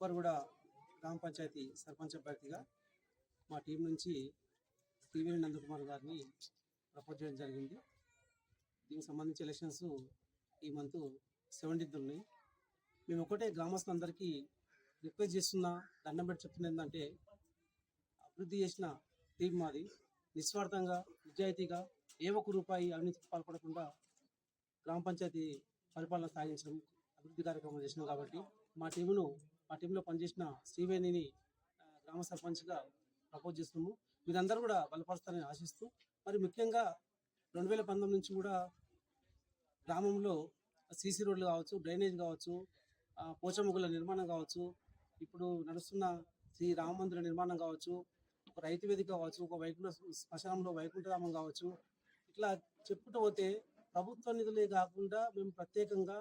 ఉప్పర్గూడ గ్రామ పంచాయతీ సర్పంచ్ అభ్యర్థిగా మా టీం నుంచి టీవీ నందకుమార్ గారిని ప్రపోజ్ చేయడం జరిగింది. దీనికి సంబంధించి ఎలక్షన్స్ ఈ మంత్ సెవెంటీన్త్ ఉన్నాయి. మేము ఒకటే గ్రామస్తులందరికీ రిక్వెస్ట్ చేస్తున్న దండం పెట్టి చెప్తున్న ఏంటంటే అభివృద్ధి చేసిన టీం మాది. నిస్వార్థంగా నిజాయితీగా ఏ ఒక్క రూపాయి అవినీతికి పాల్పడకుండా గ్రామ పంచాయతీ పరిపాలన సాగించడం అభివృద్ధి కార్యక్రమం చేసినాం కాబట్టి మా టీమును మా టీంలో పనిచేసిన శ్రీవేణిని గ్రామ సర్పంచ్గా ప్రపోజ్ చేస్తున్నాము. మీరందరూ కూడా బలపరుస్తారని ఆశిస్తూ మరి ముఖ్యంగా రెండు వేల పంతొమ్మిది నుంచి కూడా గ్రామంలో సీసీ రోడ్లు కావచ్చు డ్రైనేజ్ కావచ్చు పోచముగుల నిర్మాణం కావచ్చు ఇప్పుడు నడుస్తున్న శ్రీ రామ మందిర నిర్మాణం కావచ్చు ఒక రైతు వేదిక కావచ్చు ఒక వైకుంఠ శ్మశానంలో వైకుంఠరామం కావచ్చు ఇట్లా చెప్పుకుంటూ పోతే ప్రభుత్వ నిధులే కాకుండా మేము ప్రత్యేకంగా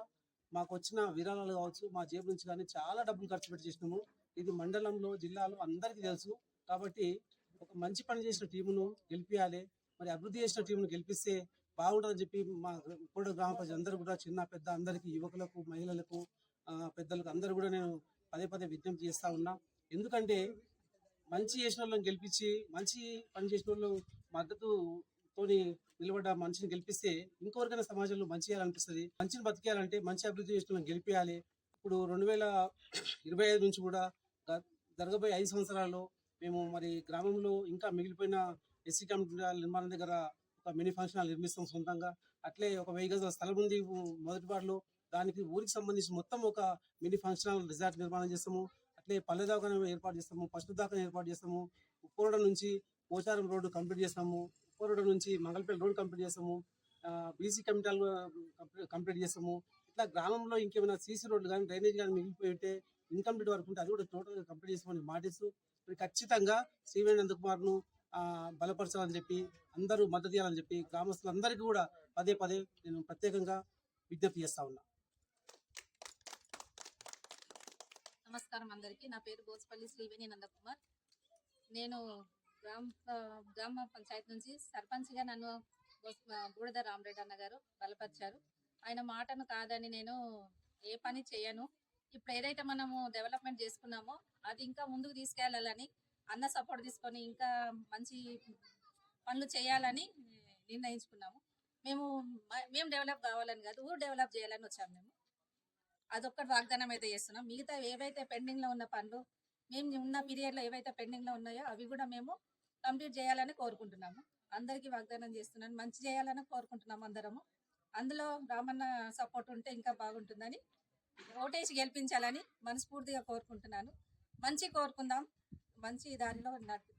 మాకు వచ్చిన విరాళాలు కావచ్చు మా జేబు నుంచి కానీ చాలా డబ్బులు ఖర్చు పెట్టి చేసినాము. ఇది మండలంలో జిల్లాలో అందరికీ తెలుసు. కాబట్టి ఒక మంచి పని చేసిన టీమును గెలిపించాలి మరి అభివృద్ధి చేసిన టీమును గెలిపిస్తే బాగుంటుందని చెప్పి మా కూడా గ్రామ ప్రజలందరూ కూడా చిన్న పెద్ద అందరికీ యువకులకు మహిళలకు పెద్దలకు అందరూ కూడా నేను పదే పదే విజ్ఞప్తి చేస్తా ఉన్నా. ఎందుకంటే మంచి చేసిన వాళ్ళని గెలిపించి మంచి పని చేసిన వాళ్ళు మద్దతుతోని నిలబడ్డ మనిషిని గెలిపిస్తే ఇంకొకరికైనా సమాజంలో మంచి చేయాలనిపిస్తుంది? మంచిని బతికేయాలంటే మంచి అభివృద్ధి చేసిన గెలిపించాలి ఇప్పుడు రెండు వేల ఇరవై ఐదు నుంచి కూడా జరగబోయే ఐదు సంవత్సరాల్లో మేము మరి గ్రామంలో ఇంకా మిగిలిపోయిన ఎస్సీ కమిటీ నిర్మాణం దగ్గర ఒక మినీ ఫంక్షన్ హాల్ నిర్మిస్తాం సొంతంగా. అట్లే ఒక వెయ్యి గజాల స్థలం ఉంది. మొదటి వారిలో దానికి ఊరికి సంబంధించి మొత్తం ఒక మినీ ఫంక్షన్ హాల్ రిజార్ట్ నిర్మాణం చేస్తాము. అట్లే పల్లె దాకా ఏర్పాటు చేస్తాము. పశు దాకా ఏర్పాటు చేస్తాము. ఉప్పోరడ నుంచి పోచారం రోడ్డు కంప్లీట్ చేస్తాము. ఉప్పోరడ నుంచి మంగళపల్లి రోడ్ కంప్లీట్ చేసాము. బీసీ కమిటీలు కంప్లీట్ చేసాము. ఇట్లా గ్రామంలో ఇంకేమైనా సీసీ రోడ్లు కానీ డ్రైనేజ్ కానీ మిగిలిపోయి ఉంటే ఇన్కంప్లీట్ వరకు ఉంటే అది కూడా టోటల్గా కంప్లీట్ చేసామని మాటిస్తూ మరి ఖచ్చితంగా శ్రీవేణి నందకుమార్ను బలపరచాలని చెప్పి అందరూ మద్దతు ఇవ్వాలని చెప్పి గ్రామస్తులందరికీ కూడా పదే పదే నేను ప్రత్యేకంగా విజ్ఞప్తి చేస్తా ఉన్నా. నమస్కారం అందరికీ. నా పేరు బోసపల్లి శ్రీవేణి నందకుమార్. నేను గ్రామ గ్రామ పంచాయతీ నుంచి సర్పంచ్గా నన్ను బూడిద రామరెడ్డి అన్న గారు బలపరిచారు. ఆయన మాటను కాదని నేను ఏ పని చేయను. ఇప్పుడు ఏదైతే మనము డెవలప్మెంట్ చేసుకున్నామో అది ఇంకా ముందుకు తీసుకెళ్ళాలని అన్న సపోర్ట్ తీసుకొని ఇంకా మంచి పనులు చేయాలని నిర్ణయించుకున్నాము. మేము మేము డెవలప్ కావాలని కాదు ఊరు డెవలప్ చేయాలని వచ్చాము మేము. అదొక్కటి వాగ్దానం అయితే చేస్తున్నాం. మిగతా ఏవైతే పెండింగ్లో ఉన్న పనులు మేము ఉన్న పీరియడ్లో ఏవైతే పెండింగ్లో ఉన్నాయో అవి కూడా మేము కంప్లీట్ చేయాలని కోరుకుంటున్నాము. అందరికీ వాగ్దానం చేస్తున్నాను. మంచి చేయాలని కోరుకుంటున్నాము అందరము. అందులో రామన్న సపోర్ట్ ఉంటే ఇంకా బాగుంటుందని ఓటేసి గెలిపించాలని మనస్ఫూర్తిగా కోరుకుంటున్నాను. మంచి కోరుకుందాం. మంచి దానిలో నడు